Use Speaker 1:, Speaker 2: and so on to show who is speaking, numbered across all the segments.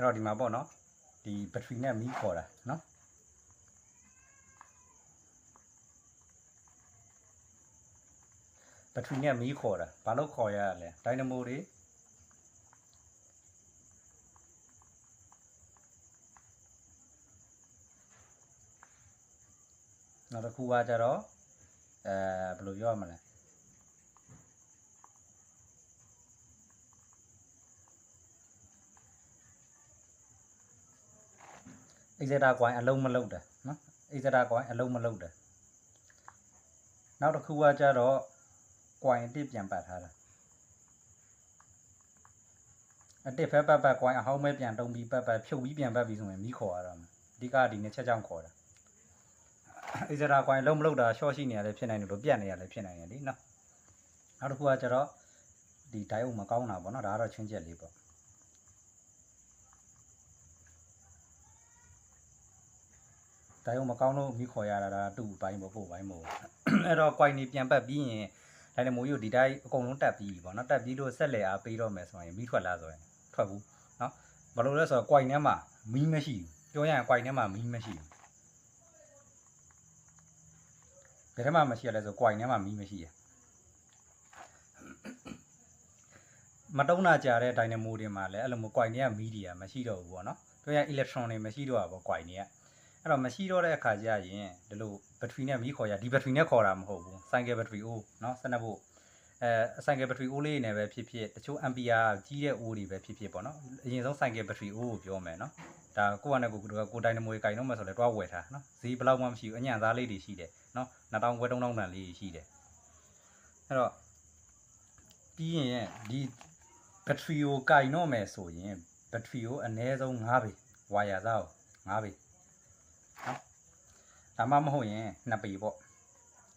Speaker 1: အဲ့တော့ဒီမှာပေါ့နော်ဒီဘက်ထရီနဲ့မီးခေါ်တာနော်ဘက်ထရီနဲ့မီးခေါ်တာဘာလို့ခေါ်ရရလဲဒိုင်နမိုတွေနောက်တစ်ခုကကြတော့အဲဘယ်လိုပြောရမလဲ အိဇရာကွိုင်းအလုံးမလုံးတယ်နော်အိဇရာကွိုင်းအလုံးမလုံးတယ်နောက်တစ်ခုကကြတော့ကွိုင်းအတစ်ပြန်ပတ်ထားတာအတစ်ဖက်ပတ်ပတ်ကွိုင်းအဟောင်းမဲပြန်တုံးပြီးပတ်ပတ်ဖြုတ်ပြီးပြန်ပတ်ပြီးဆိုရင်မိခေါ်ရတော့မယ်အဓိကဒီနှစ်ချက်ကြောင့်ခေါ်တာအိဇရာကွိုင်းလုံးမလုံးတာရှော့ရှိနေရလဲဖြစ်နိုင်တယ်လို့ပြတ်နေရလဲဖြစ်နိုင်တယ်လीနော်နောက်တစ်ခုကကြတော့ဒီဒိုင်အုပ်မကောင်းတာပေါ့နော်ဒါကတော့ချင်းချက်လေးပေါ့ ဒါရုံမကောင်းလို့မိခေါ်ရတာဒါတူပိုင်းပေါ့ပို့ပိုင်းပေါ့အဲ့တော့ quite နေပြန်ပတ်ပြီးရင်ဒါနဲ့မိုးရုပ်ဒီတိုင်းအကုန်လုံးတက်ပြီးပြီပေါ့နော်တက်ပြီးလို့ဆက်လက်အားပေးတော့မယ်ဆိုရင်မိထွက်လာဆိုရင်ထွက်ဘူးနော်ဘာလို့လဲဆိုတော့ quite ထဲမှာမီးမရှိဘူးပြောရရင် quite ထဲမှာမီးမရှိဘူးဘယ်ထဲမှာမရှိရလဲဆို quite ထဲမှာမီးမရှိရမတုံးနာကြတဲ့ dynamo တွေမှာလည်းအဲ့လိုမျိုး quite တွေကမီးတွေကမရှိတော့ဘူးပေါ့နော်ပြောရရင် electron တွေမရှိတော့ဘူးပေါ့ quite တွေက အဲ့တော့မရှိတော့တဲ့အခါကျရင်ဒီလိုဘက်ထရီနဲ့မီးခေါ်ရဒီဘက်ထရီနဲ့ခေါ်တာမဟုတ်ဘူးဆိုင်ကယ်ဘက်ထရီအိုးเนาะ12ဖို့အဲဆိုင်ကယ်ဘက်ထရီအိုးလေးနဲ့ပဲဖြစ်ဖြစ်တချို့ ampere ကြီးတဲ့အိုးတွေပဲဖြစ်ဖြစ်ပေါ့နော်အရင်ဆုံးဆိုင်ကယ်ဘက်ထရီအိုးကိုပြောမယ်เนาะဒါကိုကနဲ့ကိုကိုကိုတိုင်းနမွေကင်တော့မှဆိုလဲတွားဝယ်ထားเนาะဈေးဘယ်လောက်မှမရှိဘူးအညံ့သားလေးတွေရှိတယ်เนาะ2000ခွဲ3000တန်လေးရှိတယ်အဲ့တော့ပြီးရင်ဒီဘက်ထရီကိုကင်တော့မယ်ဆိုရင်ဘက်ထရီကိုအနည်းဆုံး9ပေဝါယာသားကို9ပေ ဒါမှမဟုတ်ရင်နှစ်ပေပေါ့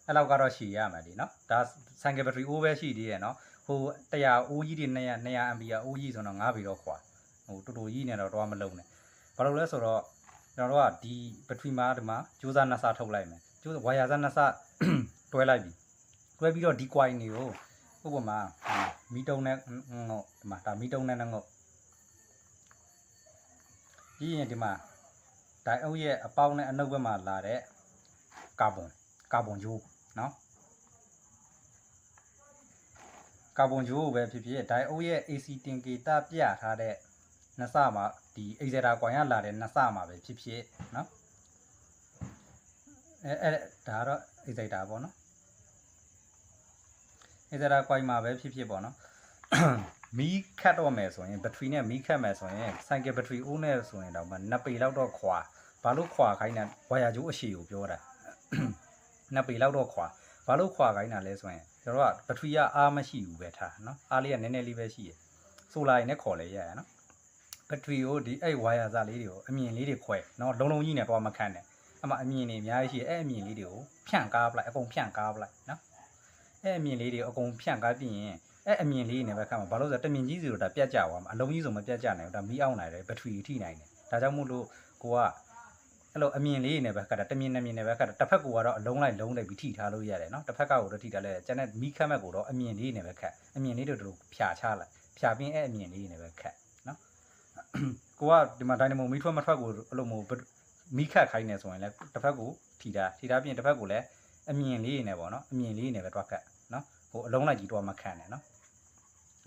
Speaker 1: အဲ့လောက်ကတော့ရှည်ရမှာဒီနော်ဒါဆိုင်ကယ်ဘက်ထရီအိုးပဲရှိသေးရဲ့နော်ဟို100အိုးကြီးတွေ200 200 ampere အိုးကြီးဆိုတော့9ပေတော့ခွာဟိုတူတူကြီးနဲ့တော့တော့မလုံးနဲ့ဘာလို့လဲဆိုတော့ကျွန်တော်တို့ကဒီဘက်ထရီမှာဒီမှာကြိုးစားနှစ်ဆထုတ်လိုက်မယ်ကြိုးဝါယာစားနှစ်ဆတွဲလိုက်ပြီတွဲပြီးတော့ဒီ coin တွေကိုဥပမာမီတုံနဲ့ငုတ်ဒီမှာဒါမီတုံနဲ့ငုတ်ပြီးရင်ဒီမှာဒိုင်အုပ်ရဲ့အပေါင်းနဲ့အနှုတ်ဘက်မှာလာတဲ့ ကာဗွန်ကာဗွန်ဂျိုးနော်ကာဗွန်ဂျိုးကိုပဲဖြစ်ဖြစ်ဒိုင်အိုရဲ့ AC တင်ကေတာပြထားတဲ့နှစ်ဆမှာဒီအိဇေတာကွန်ရလာတဲ့နှစ်ဆမှာပဲဖြစ်ဖြစ်နော်အဲအဲဒါကတော့အိဇေတာပေါ့နော်အိဇေတာကွန်မှာပဲဖြစ်ဖြစ်ပေါ့နော်မီးခတ်တော့မယ်ဆိုရင်ဘက်ထရီနဲ့မီးခတ်မယ်ဆိုရင်ဆိုင်ကယ်ဘက်ထရီအိုးနဲ့ဆိုရင်တော့မနှစ်ပေလောက်တော့ခွာဘာလို့ခွာခိုင်းတာဝါယာကျိုးအရှိကိုပြောတာ နှစ်ပေလောက်တော့ခွာဘာလို့ခွာခိုင်းတာလဲဆိုရင်ကျွန်တော်ကဘက်ထရီကအားမရှိဘူးပဲထားနော်အားလေးကနည်းနည်းလေးပဲရှိရယ်ဆိုလာရင်လည်းခေါ်လဲရရနော်ဘက်ထရီကိုဒီအဲ့ဝါယာစားလေးတွေကိုအမြင်လေးတွေခွဲနော်လုံးလုံးကြီးနဲ့တော့မခံနဲ့အမှအမြင်တွေအများကြီးရှိရယ်အဲ့အမြင်လေးတွေကိုဖြန့်ကားပလိုက်အကုန်ဖြန့်ကားပလိုက်နော်အဲ့အမြင်လေးတွေအကုန်ဖြန့်ကားပြီးရင်အဲ့အမြင်လေးတွေနဲ့ပဲခံမှာဘာလို့လဲတမြင်ကြီးစီတော့ဒါပြတ်ကြသွားမှာအလုံးကြီးဆိုမပြတ်ကြနိုင်ဘူးဒါမီးအောင်နိုင်တယ်ဘက်ထရီထိနိုင်တယ်ဒါကြောင့်မို့လို့ကိုက အဲ့လိုအမြင်လေးနဲ့ပဲခတ်တာတမြင်နဲ့မြင်နဲ့ပဲခတ်တာတစ်ဖက်ကူကတော့အလုံးလိုက်လုံးလိုက်ပြီးထိထားလို့ရတယ်နော်တစ်ဖက်ကကိုတော့ထိထားလဲကျန်တဲ့မီးခတ်မဲ့ကိုတော့အမြင်လေးနဲ့ပဲခတ်အမြင်လေးတို့တို့ဖြာချလိုက်ဖြာပြီးအဲ့အမြင်လေးနဲ့ပဲခတ်နော်ကိုကဒီမှာဒိုင်နမိုမီးထွက်မထွက်ကိုအဲ့လိုမျိုးမီးခတ်ခိုင်းနေဆိုရင်လည်းတစ်ဖက်ကိုထိထားထိထားပြီးရင်တစ်ဖက်ကိုလည်းအမြင်လေးနဲ့ပေါ့နော်အမြင်လေးနဲ့ပဲတွားခတ်နော်ဟိုအလုံးလိုက်ကြီးတွားမခတ်နဲ့နော်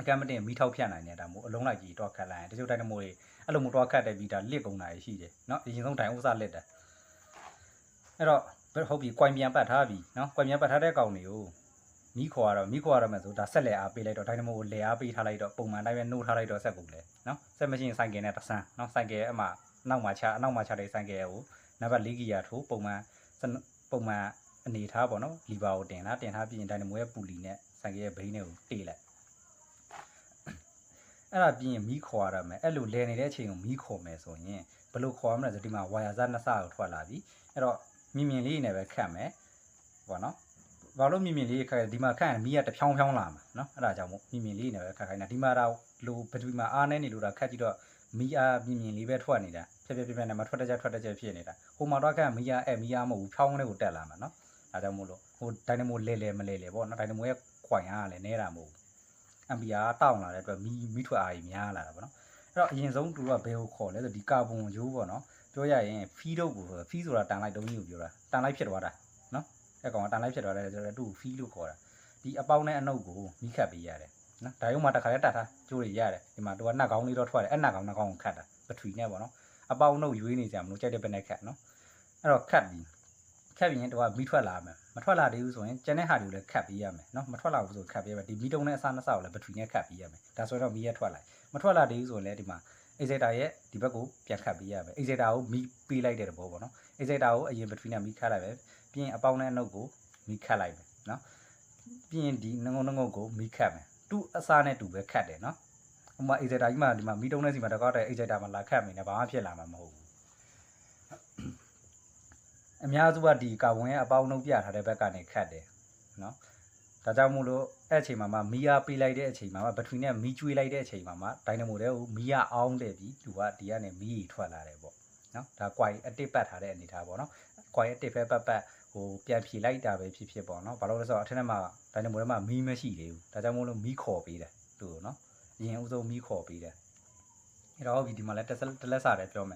Speaker 1: အကန့်မတင်မီးထောက်ဖြတ်နိုင်နေတာမို့အလုံးလိုက်ကြီးတော့ခတ်လိုက်ရင်တချို့တိုင်းတမိုးတွေအဲ့လိုမျိုးတော့ခတ်တယ်ပြီးဒါလစ်ကုန်တာရှိတယ်เนาะအရင်ဆုံးတိုင်ဥစားလစ်တယ်အဲ့တော့ဘယ်ဟုတ်ပြီကွိုင်ပြန်ပတ်ထားပြီเนาะကွိုင်ပြန်ပတ်ထားတဲ့ကောင်တွေကိုမီးခေါ်ရတော့မီးခေါ်ရတော့မယ်ဆိုဒါဆက်လက်အားပေးလိုက်တော့ဒိုင်နမိုကိုလက်အားပေးထားလိုက်တော့ပုံမှန်တိုင်းပဲနှိုးထားလိုက်တော့ဆက်ကုန်လေเนาะဆက်မရှိရင်ဆိုင်ကယ်နဲ့တဆန်းเนาะဆိုင်ကယ်အမှနောက်မှချအနောက်မှချတဲ့ဆိုင်ကယ်ကိုနံပါတ်၄ဂီယာထိုးပုံမှန်ပုံမှန်အနေထားပေါ့เนาะလီဗာကိုတင်လာတင်ထားပြီးရင်ဒိုင်နမိုရဲ့ပူလီနဲ့ဆိုင်ကယ်ရဲ့ဘိန်းနဲ့ကိုတေးလိုက် အဲ့ဒါပြီးရင်မီးခေါ်ရမယ်အဲ့လိုလဲနေတဲ့အချိန်ကိုမီးခေါ်မယ်ဆိုရင်ဘယ်လိုခေါ်ရမလဲဆိုဒီမှာဝါယာဇနှစ်စကိုထွက်လာပြီအဲ့တော့မြင်မြင်လေးနဲ့ပဲခတ်မယ်ဘောနော်ဘာလို့မြင်မြင်လေးခတ်ဒီမှာခတ်ရင်မီးကတဖြောင်းဖြောင်းလာမှာနော်အဲ့ဒါကြောင့်မို့မြင်မြင်လေးနဲ့ပဲခတ်ခိုင်းတာဒီမှာတော့လိုဘယ်သူမှာအားနေနေလို့တာခတ်ကြည့်တော့မီးအားမြင်မြင်လေးပဲထွက်နေတာဖြည်းဖြည်းဖြည်းဖြည်းနဲ့မထွက်တကြထွက်တကြဖြစ်နေတာဟိုမှာတော့ခတ်မီးအားအဲ့မီးအားမဟုတ်ဘူးဖြောင်းလေးကိုတက်လာမှာနော်ဒါကြောင့်မို့လို့ဟိုဒိုင်နမိုလဲလဲမလဲလဲပေါ့နော်ဒိုင်နမိုရဲ့ခွိုင်အားကလည်းနဲတာမဟုတ်ဘူး အမ်ပီယာတောင်းလာတဲ့အတွက်မီးမီးထွက်အားကြီးများလာတာပေါ့နော်တော့အရင်ဆုံးသူကဘယ်ကိုခေါ်လဲဆိုဒီကာဗွန်ဂျိုးပေါ့နော်ပြောရရင်ဖီးတော့ကိုဖီးဆိုတာတန်လိုက်တုံးကြီးကိုပြောတာတန်လိုက်ဖြစ်သွားတာနော်အဲ့ကောင်ကတန်လိုက်ဖြစ်သွားတယ်ဆိုတော့သူ့ကိုဖီးလို့ခေါ်တာဒီအပေါင်းနဲ့အနှုတ်ကိုမိခတ်ပေးရတယ်နော်ဒါရုံမှာတစ်ခါလဲတတ်ထားကျိုးတွေရတယ်ဒီမှာသူကနှက်ကောင်းလေးတော့ထွက်တယ်အဲ့နှက်ကောင်းနှက်ကောင်းကိုခတ်တာပထရီနဲ့ပေါ့နော်အပေါင်းနှုတ်ရွေးနေကြမလို့ကြိုက်တဲ့ဘက်နဲ့ခတ်နော်အဲ့တော့ခတ်ပြီး ခတ်ပြီးရင်သူကမိထွက်လာမယ်မထွက်လာသေးဘူးဆိုရင်ကျန်တဲ့ဟာတွေကိုလည်းခတ်ပေးရမယ်နော်မထွက်လာဘူးဆိုခတ်ပေးရမယ်ဒီမီတုံနဲ့အစားနှစ်ဆောက်လည်းပထရီနဲ့ခတ်ပေးရမယ်ဒါဆိုတော့မီရထွက်လာမထွက်လာသေးဘူးဆိုရင်လည်းဒီမှာ excitor ရဲ့ဒီဘက်ကိုပြန်ခတ်ပေးရမယ် excitor ကိုမီးပေးလိုက်တဲ့သဘောပေါ့နော် excitor ကိုအရင် battery နဲ့မီးခတ်လိုက်ပဲပြီးရင်အပေါင်းနဲ့အနုပ်ကိုမီးခတ်လိုက်မယ်နော်ပြီးရင်ဒီငုံငုံငုံကိုမီးခတ်မယ်သူ့အစားနဲ့တူပဲခတ်တယ်နော်ဟိုမှာ excitor ကြီးမှာဒီမှာမီးတုံးတဲ့စီမှာတကောက်တဲ့ excitor မှာလာခတ်မိနေဘာမှဖြစ်လာမှာမဟုတ်ဘူး အများစုကဒီကာဝင်ရဲ့အပေါင်းနှုတ်ပြထားတဲ့ဘက်ကနေခတ်တယ်နော်ဒါကြောင့်မို့လို့အဲ့အချိန်မှာမှမီးအားပေးလိုက်တဲ့အချိန်မှာမှဘက်ထရီနဲ့မီးကျွေးလိုက်တဲ့အချိန်မှာမှဒိုင်နမိုတဲ့ကိုမီးအားအောင်းတယ်ပြီးသူကဒီကနေမီးကြီးထွက်လာတယ်ပေါ့နော်ဒါ quite အတစ်ပတ်ထားတဲ့အနေထားပေါ့နော် quite အတစ်ပဲပတ်ပတ်ဟိုပြန်ဖြေလိုက်တာပဲဖြစ်ဖြစ်ပေါ့နော်ဘာလို့လဲဆိုတော့အထက်ထဲမှာဒိုင်နမိုထဲမှာမီးမရှိသေးဘူးဒါကြောင့်မို့လို့မီးခေါ်ပေးတယ်သူ့ကိုနော်အရင်ဦးဆုံးမီးခေါ်ပေးတယ်အဲ့တော့ဒီမှာလည်းတစ်ဆက်တစ်လက်စာတယ်ပြောမယ်